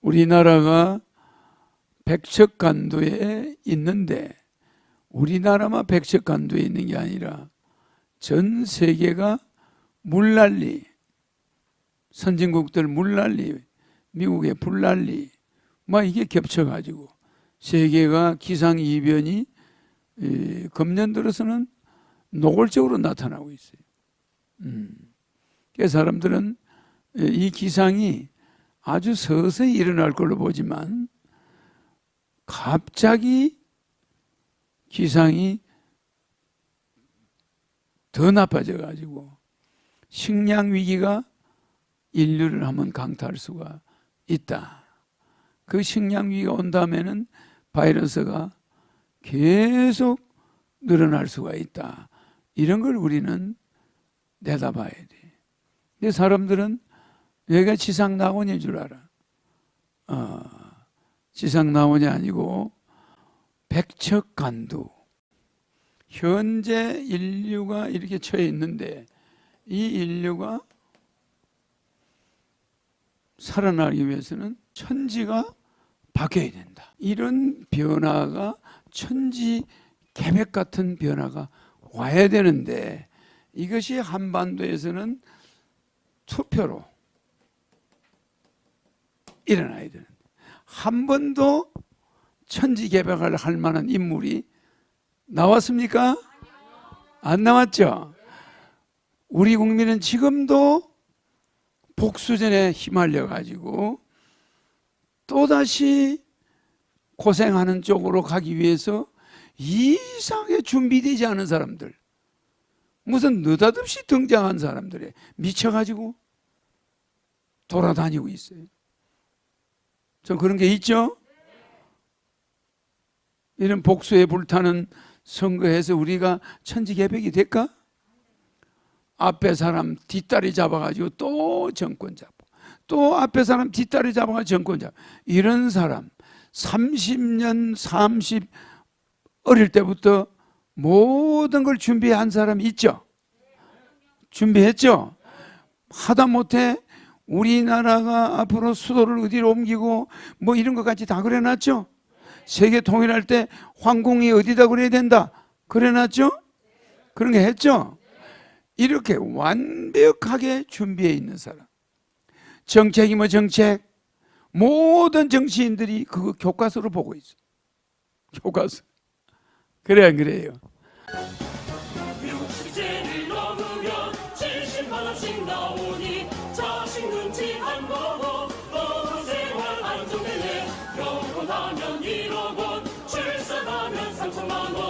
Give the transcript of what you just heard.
우리나라가 백척간도에 있는데 우리나라만 백척간도에 있는 게 아니라 전 세계가 물난리 선진국들 물난리 미국의 불난리 막 이게 겹쳐가지고 세계가 기상 이변이 에, 금년 들어서는 노골적으로 나타나고 있어요. 음. 그래서 사람들은 에, 이 기상이 아주 서서히 일어날 걸로 보지만 갑자기 기상이 더 나빠져 가지고 식량 위기가 인류를 한번 강타할 수가 있다. 그 식량 위기가 온다면은 바이러스가 계속 늘어날 수가 있다. 이런 걸 우리는 내다봐야 돼. 근데 사람들은 여기가 지상 낙원인 줄 알아. 어, 지상 낙원이 아니고 백척간두. 현재 인류가 이렇게 처해 있는데 이 인류가 살아나기 위해서는 천지가 바뀌어야 된다. 이런 변화가 천지 계획 같은 변화가 와야 되는데 이것이 한반도에서는 투표로 일어나야 되는데 한 번도 천지개벽을 할 만한 인물이 나왔습니까? 안 나왔죠? 우리 국민은 지금도 복수전에 휘말려 가지고 또다시 고생하는 쪽으로 가기 위해서 이상하게 준비되지 않은 사람들 무슨 느닷없이 등장한 사람들에 미쳐가지고 돌아다니고 있어요. 저 그런 게 있죠? 이런 복수에 불타는 선거에서 우리가 천지개벽이 될까? 앞에 사람 뒷다리 잡아가지고 또 정권 잡고 또 앞에 사람 뒷다리 잡아가지고 정권 잡고 이런 사람 30년 30 어릴 때부터 모든 걸 준비한 사람 있죠? 준비했죠? 하다못해 우리나라가 앞으로 수도를 어디로 옮기고 뭐 이런 것까지 다 그래놨죠? 세계 통일할 때 황궁이 어디다 그래야 된다 그래놨죠? 그런 게 했죠? 이렇게 완벽하게 준비해 있는 사람 정책이 뭐 정책 모든 정치인들이 그거 교과서로 보고 있어 교과서 그래 안 그래요? 보고 너무 생활 안정되네 결혼하면 1억 원 출산하면 3천만 원